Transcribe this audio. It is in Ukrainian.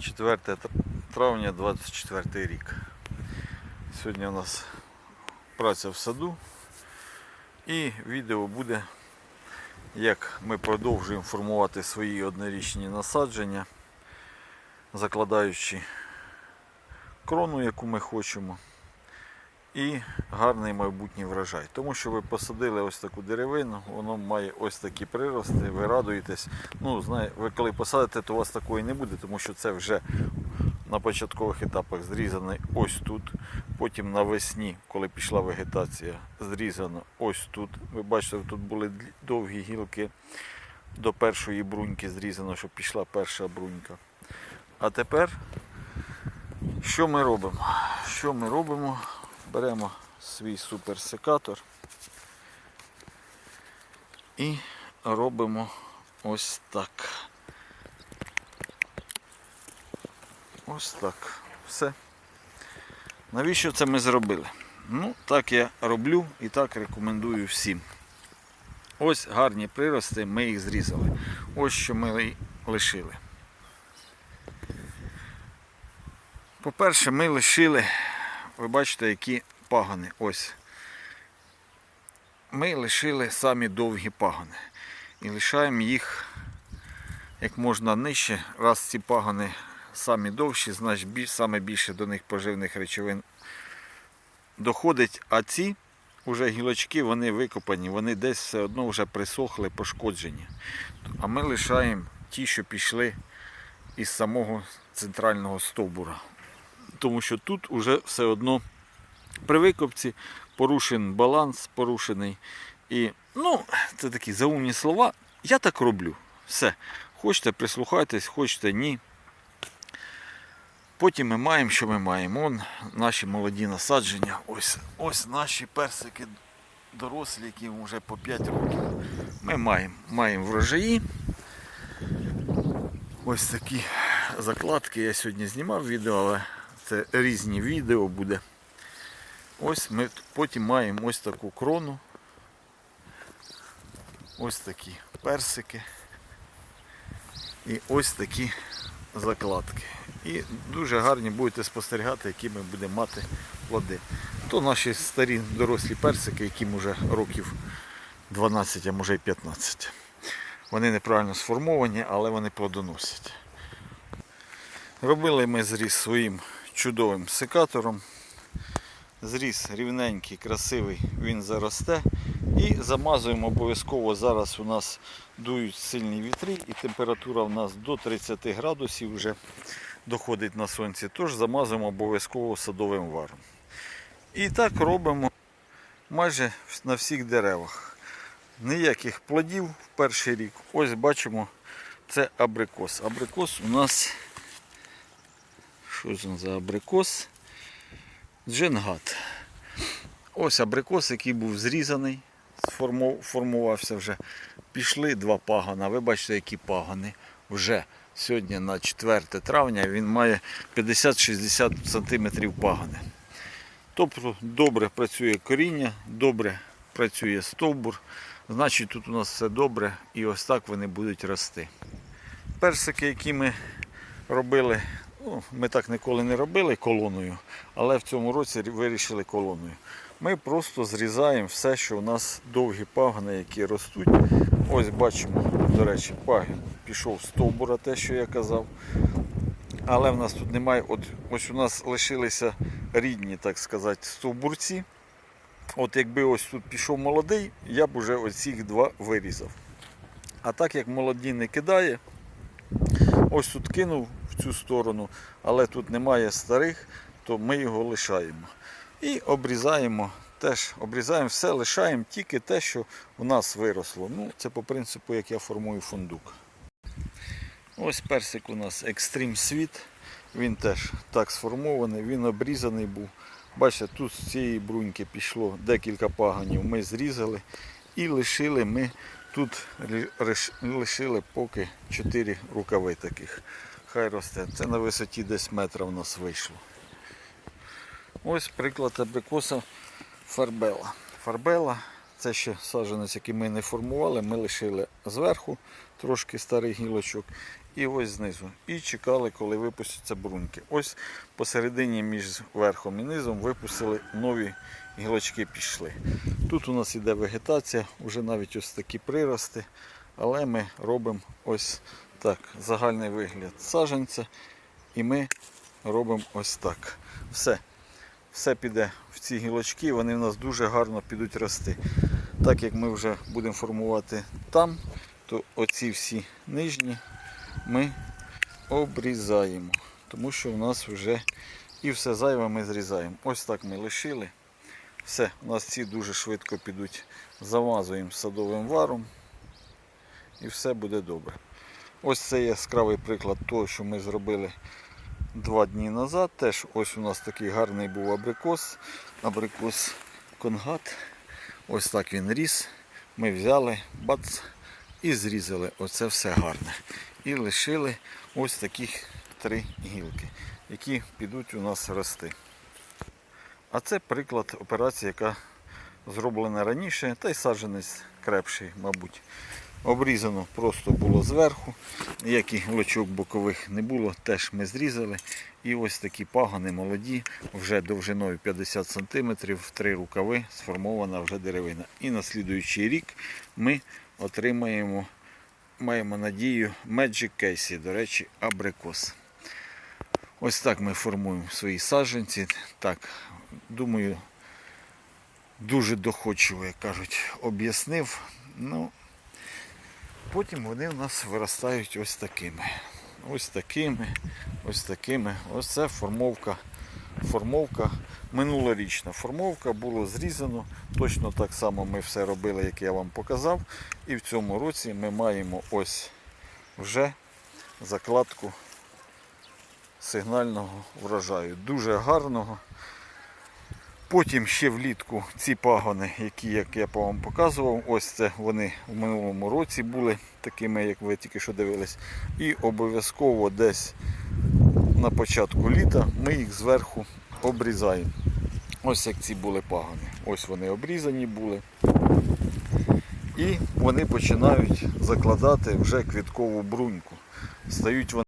4 травня 24 рік. Сьогодні у нас праця в саду і відео буде, як ми продовжуємо формувати свої однорічні насадження, закладаючи крону, яку ми хочемо, і гарний майбутній врожай. Тому що ви посадили ось таку деревину, воно має ось такі прирости, ви радуєтесь. Ну, знає, ви коли посадите, то у вас такої не буде, тому що це вже на початкових етапах зрізаний ось тут. Потім навесні, коли пішла вегетація, зрізано ось тут. Ви бачите, тут були довгі гілки до першої бруньки зрізано, щоб пішла перша брунька. А тепер що ми робимо? Що ми робимо? Беремо свій суперсекатор і робимо ось так. Ось так. Все. Навіщо це ми зробили? Ну, так я роблю і так рекомендую всім. Ось гарні прирости, ми їх зрізали. Ось що ми лишили. По-перше, ми лишили, ви бачите, які пагани. Ось. Ми лишили самі довгі пагани. І лишаємо їх як можна нижче. Раз ці пагани самі довші, значить більш, саме більше до них поживних речовин доходить, а ці вже гілочки вони викопані, вони десь все одно вже присохли, пошкоджені. А ми лишаємо ті, що пішли із самого центрального стовбура. Тому що тут вже все одно при викопці порушений баланс, порушений. І, ну, це такі заумні слова. Я так роблю. Все. Хочете, прислухайтесь, хочете ні. Потім ми маємо, що ми маємо. Вон наші молоді насадження. Ось, ось наші персики дорослі, які вже по 5 років. Ми маємо, маємо врожаї. Ось такі закладки. Я сьогодні знімав відео, але це різні відео буде. Ось ми потім маємо ось таку крону. Ось такі персики. І ось такі закладки. І дуже гарні будете спостерігати, які ми будемо мати плоди. То наші старі дорослі персики, яким вже років 12, а може й 15. Вони неправильно сформовані, але вони плодоносять. Робили ми зріз своїм чудовим секатором. Зріз рівненький, красивий, він заросте. І замазуємо обов'язково. Зараз у нас дують сильні вітри і температура у нас до 30 градусів вже доходить на сонці. Тож замазуємо обов'язково садовим варом. І так робимо майже на всіх деревах. Ніяких плодів в перший рік. Ось бачимо, це абрикос. Абрикос у нас. Що це за абрикос? Дженгат. Ось абрикос, який був зрізаний, формувався вже. Пішли два пагана. Ви бачите, які пагани вже сьогодні на 4 травня він має 50-60 см пагани. Тобто добре працює коріння, добре працює стовбур. Значить тут у нас все добре і ось так вони будуть рости. Персики, які ми робили, ну, ми так ніколи не робили колоною, але в цьому році вирішили колоною. Ми просто зрізаємо все, що у нас довгі пагани, які ростуть. Ось бачимо, до речі, пагін пішов з стовбура, те, що я казав. Але в нас тут немає, от, ось у нас лишилися рідні, так сказати, стовбурці. От якби ось тут пішов молодий, я б уже оцих два вирізав. А так як молоді не кидає, ось тут кинув цю сторону, але тут немає старих, то ми його лишаємо. І обрізаємо теж, обрізаємо все, лишаємо тільки те, що у нас виросло. Ну, це по принципу, як я формую фундук. Ось персик у нас Extreme Sweet. Він теж так сформований, він обрізаний був. Бачите, тут з цієї бруньки пішло декілька паганів, ми зрізали і лишили ми тут лишили поки 4 рукави таких. Хай росте. Це на висоті десь метра в нас вийшло. Ось приклад абрикоса фарбела. Фарбела це ще саджанець, який ми не формували, ми лишили зверху трошки старих гілочок і ось знизу. І чекали, коли випустяться бруньки. Ось посередині між верхом і низом випустили нові гілочки пішли. Тут у нас іде вегетація, вже навіть ось такі прирости, але ми робимо ось так, загальний вигляд саджанця. І ми робимо ось так. Все. Все піде в ці гілочки, вони в нас дуже гарно підуть рости. Так як ми вже будемо формувати там, то оці всі нижні ми обрізаємо. Тому що в нас вже і все зайве ми зрізаємо. Ось так ми лишили. Все, у нас ці дуже швидко підуть, замазуємо садовим варом і все буде добре. Ось це яскравий приклад того, що ми зробили два дні назад. Теж ось у нас такий гарний був абрикос, абрикос конгат. Ось так він ріс. Ми взяли, бац, і зрізали. Оце все гарне. І лишили ось таких три гілки, які підуть у нас рости. А це приклад операції, яка зроблена раніше, та й саджанець крепший, мабуть. Обрізано просто було зверху, ніяких гілочок бокових не було, теж ми зрізали. І ось такі пагани молоді, вже довжиною 50 см, в три рукави сформована вже деревина. І на слідуючий рік ми отримаємо, маємо надію, Magic Casey, до речі, абрикос. Ось так ми формуємо свої саджанці. Так, думаю, дуже доходчиво, як кажуть, об'яснив. Ну, Потім вони в нас виростають ось такими. Ось такими, ось такими. Ось це формовка. Формовка минулорічна формовка було зрізано. Точно так само ми все робили, як я вам показав. І в цьому році ми маємо ось вже закладку сигнального врожаю. Дуже гарного. Потім ще влітку ці пагони, які, як я вам показував, ось це вони в минулому році були такими, як ви тільки що дивились. І обов'язково десь на початку літа ми їх зверху обрізаємо. Ось як ці були пагони. Ось вони обрізані були. І вони починають закладати вже квіткову бруньку. Стають вони